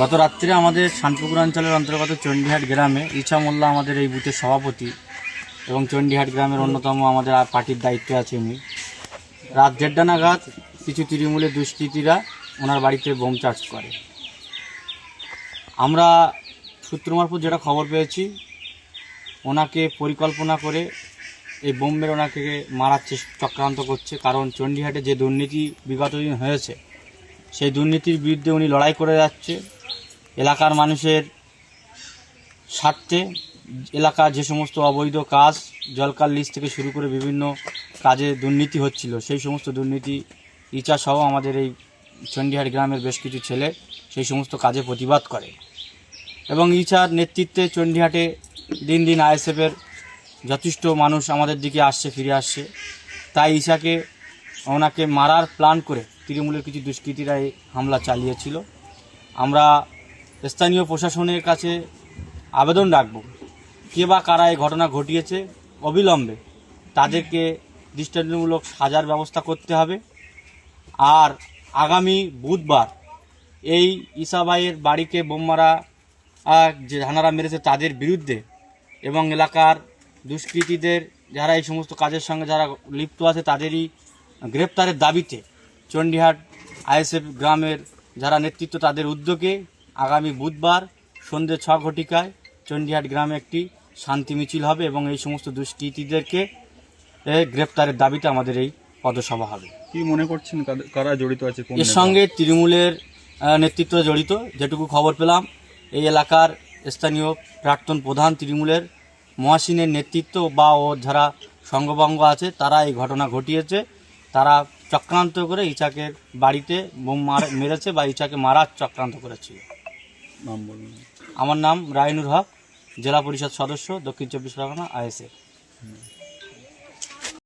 গত রাত্রে আমাদের শানপুকুর অঞ্চলের অন্তর্গত চণ্ডীহাট গ্রামে ইছা মোল্লা আমাদের এই বুথের সভাপতি এবং চণ্ডীহাট গ্রামের অন্যতম আমাদের পার্টির দায়িত্বে আছে উনি। রাত দেড়টা নাগাদ কিছু তৃণমূলের দুষ্কৃতীরা ওনার বাড়িতে বোম চার্জ করে। আমরা সূত্র মারফত যেটা খবর পেয়েছি, ওনাকে পরিকল্পনা করে এই বোম মেরে ওনাকে মারার চক্রান্ত করছে, কারণ চণ্ডীহাটে যে দুর্নীতি বিগত দিন হয়েছে সেই দুর্নীতির বিরুদ্ধে উনি লড়াই করে যাচ্ছে। এলাকার মানুষের স্বার্থে এলাকার যে সমস্ত অবৈধ কাজ, জলকার লিস্ট থেকে শুরু করে বিভিন্ন কাজে দুর্নীতি হচ্ছিল, সেই সমস্ত দুর্নীতি ইচা সহ আমাদের এই চণ্ডীহাট গ্রামের বেশ কিছু ছেলে সেই সমস্ত কাজে প্রতিবাদ করে। এবং ইচার নেতৃত্বে চণ্ডীহাটে দিন দিন আইএসএফের যথেষ্ট মানুষ আমাদের দিকে আসছে, ফিরে আসছে। তাই ঈশাকে ওনাকে মারার প্ল্যান করে তৃণমূলের কিছু দুষ্কৃতীরা হামলা চালিয়েছিল। আমরা স্থানীয় প্রশাসনের কাছে আবেদন রাখব কে বা কারা এই ঘটনা ঘটিয়েছে। অবিলম্বে তাদেরকে দৃষ্টান্তমূলক সাজার ব্যবস্থা করতে হবে। আর আগামী বুধবার এই ইসাবাইয়ের বাড়িকে বোম মারা আহ, যে হানারা মেরেছে তাদের বিরুদ্ধে এবং এলাকার দুষ্কৃতীদের যারা এই সমস্ত কাজের সঙ্গে যারা লিপ্ত আছে তাদেরই গ্রেপ্তারের দাবিতে চণ্ডীহাট আইএসএফ গ্রামের যারা নেতৃত্ব তাদের উদ্যোগে আগামী বুধবার সন্ধ্যে ছ ঘটিকায় চণ্ডীহাট গ্রামে একটি শান্তি মিছিল হবে এবং এই সমস্ত দুষ্কৃতীদেরকে গ্রেপ্তারের দাবিতে আমাদের এই পদসভা হবে। কি মনে করছেন কারা জড়িত আছে এর সঙ্গে তৃণমূলের নেতৃত্ব জড়িত যেটুকু খবর পেলাম এই এলাকার স্থানীয় প্রাক্তন প্রধান তৃণমূলের মহাসিনের নেতৃত্ব বা ও যারা সঙ্গভঙ্গ আছে তারা এই ঘটনা ঘটিয়েছে। তারা চক্রান্ত করে ইচাকের বাড়িতে বোম মার মেরেছে বা ইচাকে মারার চক্রান্ত করেছিল নাম বলুন। আমার নাম রায়নুর হক জেলা পরিষদ সদস্য দক্ষিণ চব্বিশ পরগনা আইএসএ